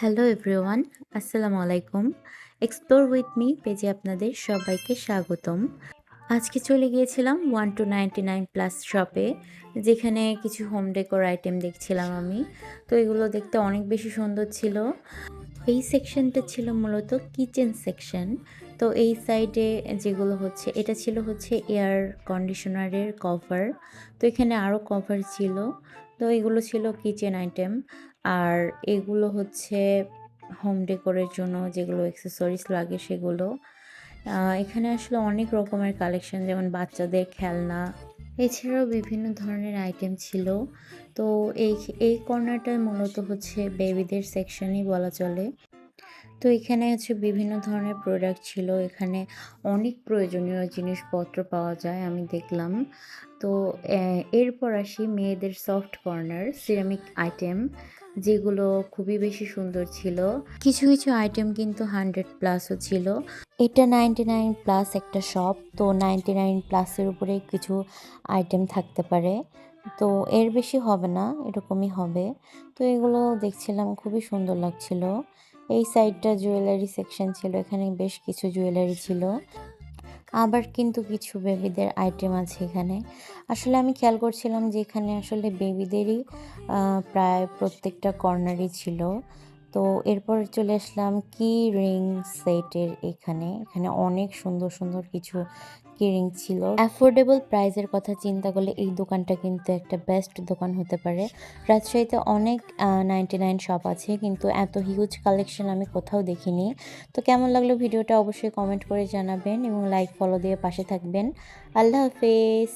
Hello everyone আসসালামু আলাইকুম explore with me পেজে আপনাদের সবাইকে স্বাগতম। আজকে চলে গিয়েছিলাম one two ninety nine plus শপে যেখানে কিছু হোম ডেকোর আইটেম দেখছিলাম আমি। তো এগুলো দেখতে অনেক বেশি সুন্দর ছিল। এই সেকশনটা ছিল মূলত কিচেন সেকশন তো এই সাইডে যেগুলো হচ্ছে, এটা ছিল হচ্ছে এয়ার কন্ডিশনারের কভার তো এখানে আরও কভার ছিল। তো এগুলো ছিল কিচেন আইটেম আর এগুলো হচ্ছে হোম ডেকোরের জন্য যেগুলো অ্যাক্সেসরিজ লাগে সেগুলো। এখানে আসলে অনেক রকমের কালেকশন যেমন বাচ্চাদের খেলনা এছাড়াও বিভিন্ন ধরনের আইটেম ছিল। তো এই এই কর্নারটা মূলত হচ্ছে বেবিদের সেকশনই বলা চলে। তো এখানে হচ্ছে বিভিন্ন ধরনের প্রোডাক্ট ছিল। এখানে অনেক প্রয়োজনীয় জিনিসপত্র পাওয়া যায় আমি দেখলাম। তো এরপর আসি মেয়েদের সফট কর্নার সিরামিক আইটেম যেগুলো খুবই বেশি সুন্দর ছিল। কিছু কিছু আইটেম কিন্তু হান্ড্রেড প্লাসও ছিল। এটা নাইনটি নাইন প্লাস একটা শপ তো নাইনটি নাইন প্লাসের উপরে কিছু আইটেম থাকতে পারে। তো এর বেশি হবে না, এরকমই হবে। তো এগুলো দেখছিলাম, খুবই সুন্দর লাগছিল। এই সাইডটা জুয়েলারি সেকশন ছিল, এখানে বেশ কিছু জুয়েলারি ছিল। আবার কিন্তু কিছু বেবিদের আইটেম আছে এখানে। আসলে আমি খেয়াল করছিলাম যে এখানে আসলে বেবিদেরই প্রায় প্রত্যেকটা কর্নারই ছিল। তো এরপর চলে আসলাম কি রিং সেটের এখানে। এখানে অনেক সুন্দর সুন্দর কিছু কি রিং ছিল। অ্যাফোর্ডেবল প্রাইসের কথা চিন্তা করলে এই দোকানটা কিন্তু একটা বেস্ট দোকান হতে পারে। রাজশাহীতে অনেক নাইনটি নাইন শপ আছে, কিন্তু এত হিউজ কালেকশন আমি কোথাও দেখিনি। তো কেমন লাগল ভিডিওটা অবশ্যই কমেন্ট করে জানাবেন এবং লাইক ফলো দিয়ে পাশে থাকবেন। আল্লাহ হাফেজ।